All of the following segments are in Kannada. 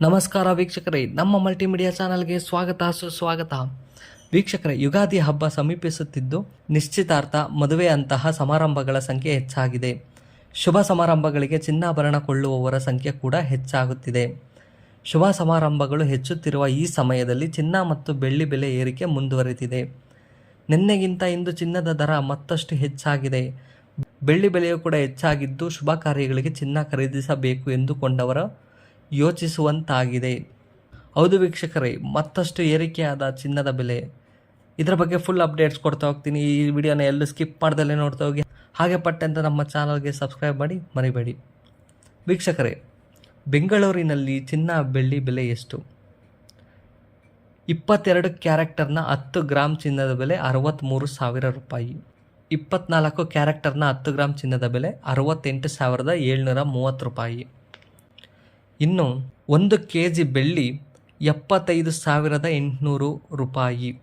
ನಮಸ್ಕಾರ ವೀಕ್ಷಕರೇ, ನಮ್ಮ ಮಲ್ಟಿಮೀಡಿಯಾ ಚಾನಲ್ಗೆ ಸ್ವಾಗತ, ಸುಸ್ವಾಗತ. ವೀಕ್ಷಕರೇ, ಯುಗಾದಿ ಹಬ್ಬ ಸಮೀಪಿಸುತ್ತಿದ್ದು, ನಿಶ್ಚಿತಾರ್ಥ ಮದುವೆ ಅಂತಹ ಸಮಾರಂಭಗಳ ಸಂಖ್ಯೆ ಹೆಚ್ಚಾಗಿದೆ. ಶುಭ ಸಮಾರಂಭಗಳಿಗೆ ಚಿನ್ನಾಭರಣ ಕೊಳ್ಳುವವರ ಸಂಖ್ಯೆ ಕೂಡ ಹೆಚ್ಚಾಗುತ್ತಿದೆ. ಶುಭ ಸಮಾರಂಭಗಳು ಹೆಚ್ಚುತ್ತಿರುವ ಈ ಸಮಯದಲ್ಲಿ ಚಿನ್ನ ಮತ್ತು ಬೆಳ್ಳಿ ಬೆಲೆ ಏರಿಕೆ ಮುಂದುವರೆದಿದೆ. ನಿನ್ನೆಗಿಂತ ಇಂದು ಚಿನ್ನದ ದರ ಮತ್ತಷ್ಟು ಹೆಚ್ಚಾಗಿದೆ. ಬೆಳ್ಳಿ ಬೆಲೆಯೂ ಕೂಡ ಹೆಚ್ಚಾಗಿದ್ದು, ಶುಭ ಕಾರ್ಯಗಳಿಗೆ ಚಿನ್ನ ಖರೀದಿಸಬೇಕು ಎಂದುಕೊಂಡವರ ಯೋಚಿಸುವಂತಾಗಿದೆ. ಹೌದು ವೀಕ್ಷಕರೇ, ಮತ್ತಷ್ಟು ಏರಿಕೆಯಾದ ಚಿನ್ನದ ಬೆಲೆ. ಇದರ ಬಗ್ಗೆ ಫುಲ್ ಅಪ್ಡೇಟ್ಸ್ ಕೊಡ್ತಾ ಹೋಗ್ತೀನಿ. ಈ ವಿಡಿಯೋನ ಎಲ್ಲೂ ಸ್ಕಿಪ್ ಮಾಡ್ದಲ್ಲೇ ನೋಡ್ತಾ ಹೋಗಿ. ಹಾಗೆ ಪಟ್ಟಂತ ನಮ್ಮ ಚಾನಲ್ಗೆ ಸಬ್ಸ್ಕ್ರೈಬ್ ಮಾಡಿ ಮರಿಬೇಡಿ. ವೀಕ್ಷಕರೇ, ಬೆಂಗಳೂರಿನಲ್ಲಿ ಚಿನ್ನ ಬೆಳ್ಳಿ ಬೆಲೆ ಎಷ್ಟು? ಇಪ್ಪತ್ತೆರಡು ಕ್ಯಾರೆಕ್ಟರ್ನ ಹತ್ತು ಗ್ರಾಮ್ ಚಿನ್ನದ ಬೆಲೆ ಅರವತ್ತ್ಮೂರು ಸಾವಿರ ರೂಪಾಯಿ. ಇಪ್ಪತ್ನಾಲ್ಕು ಕ್ಯಾರೆಕ್ಟರ್ನ ಹತ್ತು ಗ್ರಾಮ್ ಚಿನ್ನದ ಬೆಲೆ ಅರವತ್ತೆಂಟು ಸಾವಿರದ ಏಳ್ನೂರ ಮೂವತ್ತು ರೂಪಾಯಿ. ಇನ್ನು ಒಂದು ಕೆ ಜಿ ಬೆಳ್ಳಿ ಎಪ್ಪತ್ತೈದು ಸಾವಿರದ ಎಂಟುನೂರು ರೂಪಾಯಿ.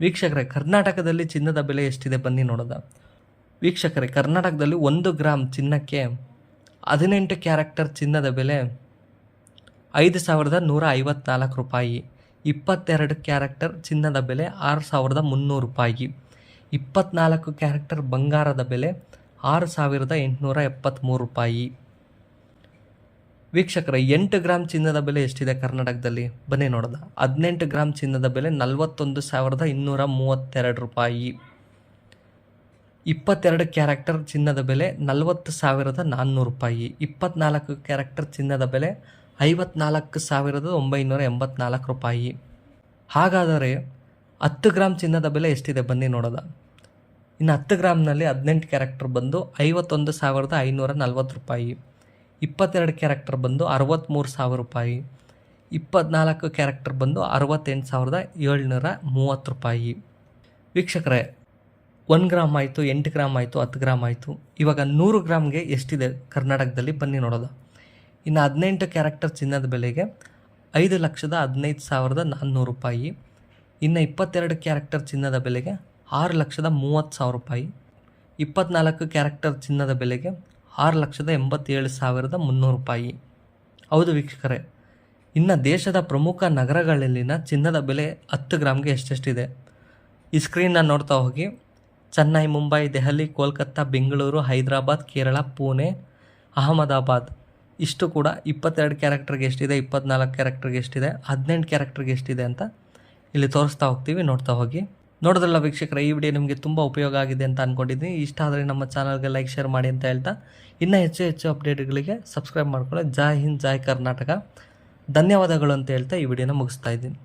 ವೀಕ್ಷಕರೇ, ಕರ್ನಾಟಕದಲ್ಲಿ ಚಿನ್ನದ ಬೆಲೆ ಎಷ್ಟಿದೆ ಬನ್ನಿ ನೋಡೋದ ವೀಕ್ಷಕರೇ, ಕರ್ನಾಟಕದಲ್ಲಿ ಒಂದು ಗ್ರಾಮ್ ಚಿನ್ನಕ್ಕೆ ಹದಿನೆಂಟು ಕ್ಯಾರೆಕ್ಟರ್ ಚಿನ್ನದ ಬೆಲೆ ಐದು ಸಾವಿರದ ನೂರ ಐವತ್ನಾಲ್ಕು ರೂಪಾಯಿ. ಇಪ್ಪತ್ತೆರಡು ಕ್ಯಾರೆಕ್ಟರ್ ಚಿನ್ನದ ಬೆಲೆ ಆರು ಸಾವಿರದ ಮುನ್ನೂರು ರೂಪಾಯಿ. ಇಪ್ಪತ್ನಾಲ್ಕು ಕ್ಯಾರೆಕ್ಟರ್ ಬಂಗಾರದ ಬೆಲೆ ಆರು ಸಾವಿರದ ಎಂಟುನೂರ ಎಪ್ಪತ್ತ್ಮೂರು ರೂಪಾಯಿ. ವೀಕ್ಷಕರ, ಎಂಟು ಗ್ರಾಮ್ ಚಿನ್ನದ ಬೆಲೆ ಎಷ್ಟಿದೆ ಕರ್ನಾಟಕದಲ್ಲಿ? ಬನ್ನಿ ನೋಡೋದ ಹದಿನೆಂಟು ಗ್ರಾಮ್ ಚಿನ್ನದ ಬೆಲೆ ನಲವತ್ತೊಂದು ಸಾವಿರದ ಇನ್ನೂರ ಮೂವತ್ತೆರಡು ರೂಪಾಯಿ. ಇಪ್ಪತ್ತೆರಡು ಕ್ಯಾರೆಕ್ಟರ್ ಚಿನ್ನದ ಬೆಲೆ ನಲವತ್ತು ಸಾವಿರದ ನಾನ್ನೂರು ರೂಪಾಯಿ. ಇಪ್ಪತ್ನಾಲ್ಕು ಕ್ಯಾರೆಕ್ಟರ್ ಚಿನ್ನದ ಬೆಲೆ ಐವತ್ನಾಲ್ಕು ಸಾವಿರದ ಒಂಬೈನೂರ ಎಂಬತ್ನಾಲ್ಕು ರೂಪಾಯಿ. ಹಾಗಾದರೆ ಹತ್ತು ಗ್ರಾಮ್ ಚಿನ್ನದ ಬೆಲೆ ಎಷ್ಟಿದೆ ಬನ್ನಿ ನೋಡೋದ ಇನ್ನು ಹತ್ತು ಗ್ರಾಮ್ನಲ್ಲಿ ಹದಿನೆಂಟು ಕ್ಯಾರೆಕ್ಟರ್ ಬಂದು ಐವತ್ತೊಂದು ಸಾವಿರದ ಐನೂರ ನಲ್ವತ್ತು ರೂಪಾಯಿ. ಇಪ್ಪತ್ತೆರಡು ಕ್ಯಾರೆಕ್ಟರ್ ಬಂದು ಅರವತ್ತ್ಮೂರು ಸಾವಿರ ರೂಪಾಯಿ, ಇಪ್ಪತ್ನಾಲ್ಕು ಕ್ಯಾರೆಕ್ಟರ್ ಬಂದು ಅರವತ್ತೆಂಟು ಸಾವಿರದ ಏಳ್ನೂರ ಮೂವತ್ತು ರೂಪಾಯಿ. ವೀಕ್ಷಕರೇ, ಒಂದು ಗ್ರಾಮ್ ಆಯಿತು, ಎಂಟು ಗ್ರಾಮ್ ಆಯಿತು, ಹತ್ತು ಗ್ರಾಮ್ ಆಯಿತು. ಇವಾಗ ನೂರು ಗ್ರಾಮ್ಗೆ ಎಷ್ಟಿದೆ ಕರ್ನಾಟಕದಲ್ಲಿ ಬನ್ನಿ ನೋಡೋದು. ಇನ್ನು ಹದಿನೆಂಟು ಕ್ಯಾರೆಕ್ಟರ್ ಚಿನ್ನದ ಬೆಲೆಗೆ ಐದು ಲಕ್ಷದ ಹದಿನೈದು ಸಾವಿರದ ನಾನ್ನೂರು ರೂಪಾಯಿ. ಇನ್ನು ಇಪ್ಪತ್ತೆರಡು ಕ್ಯಾರೆಕ್ಟರ್ ಚಿನ್ನದ ಬೆಲೆಗೆ ಆರು ಲಕ್ಷದ ಮೂವತ್ತು ಸಾವಿರ ರೂಪಾಯಿ. ಇಪ್ಪತ್ನಾಲ್ಕು ಕ್ಯಾರೆಕ್ಟರ್ ಚಿನ್ನದ ಬೆಲೆಗೆ ಆರು ಲಕ್ಷದ ಎಂಬತ್ತೇಳು ಸಾವಿರದ ಮುನ್ನೂರು ರೂಪಾಯಿ. ಹೌದು ವೀಕ್ಷಕರೇ, ಇನ್ನು ದೇಶದ ಪ್ರಮುಖ ನಗರಗಳಲ್ಲಿನ ಚಿನ್ನದ ಬೆಲೆ ಹತ್ತು ಗ್ರಾಮ್ಗೆ ಎಷ್ಟೆಷ್ಟಿದೆ? ಈ ಸ್ಕ್ರೀನ್ನ ನೋಡ್ತಾ ಹೋಗಿ. ಚೆನ್ನೈ, ಮುಂಬೈ, ದೆಹಲಿ, ಕೋಲ್ಕತ್ತಾ, ಬೆಂಗಳೂರು, ಹೈದರಾಬಾದ್, ಕೇರಳ, ಪುಣೆ, ಅಹಮದಾಬಾದ್. ಇಷ್ಟು ಕೂಡ ಇಪ್ಪತ್ತೆರಡು ಕ್ಯಾರೆಕ್ಟರ್ಗೆ ಎಷ್ಟಿದೆ, ಇಪ್ಪತ್ನಾಲ್ಕು ಕ್ಯಾರೆಕ್ಟರ್ಗೆ ಎಷ್ಟಿದೆ, ಹದಿನೆಂಟು ಕ್ಯಾರೆಕ್ಟರ್ಗೆ ಎಷ್ಟಿದೆ ಅಂತ ಇಲ್ಲಿ ತೋರಿಸ್ತಾ ಹೋಗ್ತೀವಿ, ನೋಡ್ತಾ ಹೋಗಿ. ನೋಡೋದ್ರಲ್ಲ ವೀಕ್ಷಕರ, ಈ ವಿಡಿಯೋ ನಿಮಗೆ ತುಂಬ ಉಪಯೋಗ ಆಗಿದೆ ಅಂತ ಅಂದ್ಕೊಂಡಿದ್ದೀನಿ ಇಷ್ಟ ಆದರೆ ನಮ್ಮ ಚಾನಲ್ಗೆ ಲೈಕ್, ಶೇರ್ ಮಾಡಿ ಅಂತ ಹೇಳ್ತಾ, ಇನ್ನೂ ಹೆಚ್ಚು ಹೆಚ್ಚು ಅಪ್ಡೇಟ್ಗಳಿಗೆ ಸಬ್ಸ್ಕ್ರೈಬ್ ಮಾಡ್ಕೊಳ್ಳಿ. ಜೈ ಹಿಂದ್, ಜೈ ಕರ್ನಾಟಕ. ಧನ್ಯವಾದಗಳು ಅಂತ ಹೇಳ್ತಾ ಈ ವಿಡಿಯೋನ ಮುಗಿಸ್ತಾ ಇದ್ದೀನಿ.